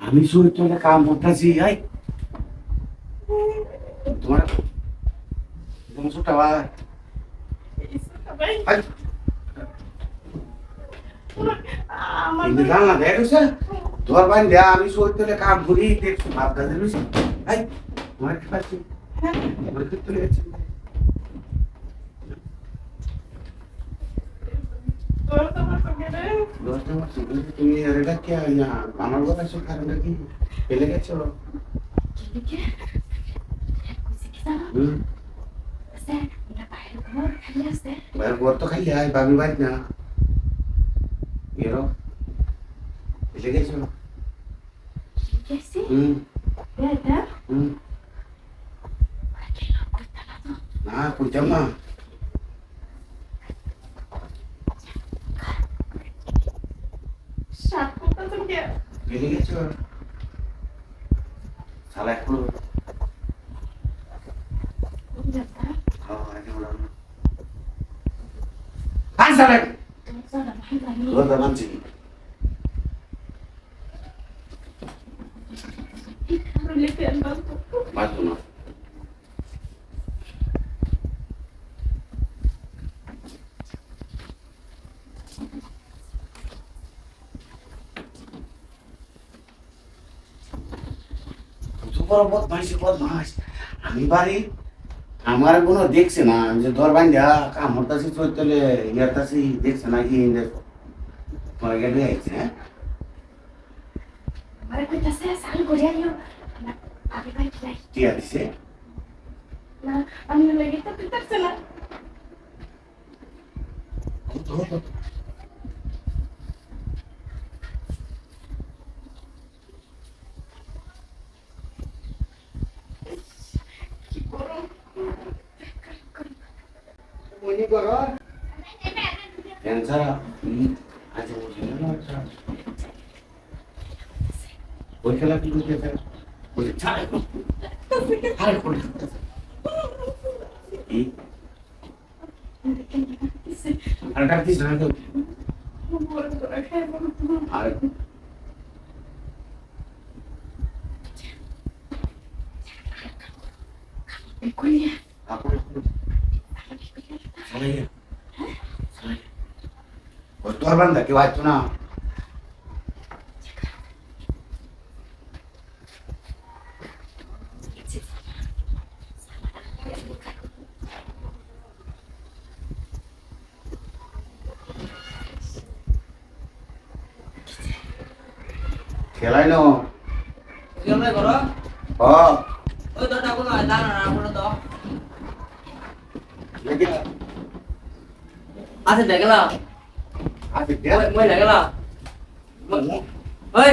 আমি শুনে তো কাম করতেছি হাই তোমার তোমার ছোটা ভাই হাই কিন্তু জান না দেখছে তোর ভাই দেয়া আমি তোলে কাম করি, দেখছ ভাব দাদা রয়েছে তোমার কি তুমি এটা কি আমার কথা সে কারণটা কি পেলে গেছো ঘর তো খালি আয় বাবি বাড়ি না এরো পেলে গেছো হুম হুম না কইতাম না পেলে গেছো সালা একটু আর সালা Lo da mangi. Mas no. আমি বাড়ি আমার কোনো দেখছে না। যে ধর বান্ধা কামড়তাছি চৈতলে ইয়ারতাছি দেখছে না কি তোমার গেলে আইছে হ্যাঁ? আমি লেগে তো পিতারছে না কি গরম মনি করো। ক্যান্সার আজ বলছি না আচ্ছা। ওই খেলা কি করতে ওই ছাড় আরে করে এই আর ডাকতিস না তো বড় করে খাইব আর কইয়া আপনি চলে গিয়ে চলে ওই তোর বান্দা কেউ আসতো না? খেলাই ন কেমনে করো হ ওই তো ডাকুন দাঁড়া না আপনার তো লেগে আছে দেখলা আছে মই দেখলা ওই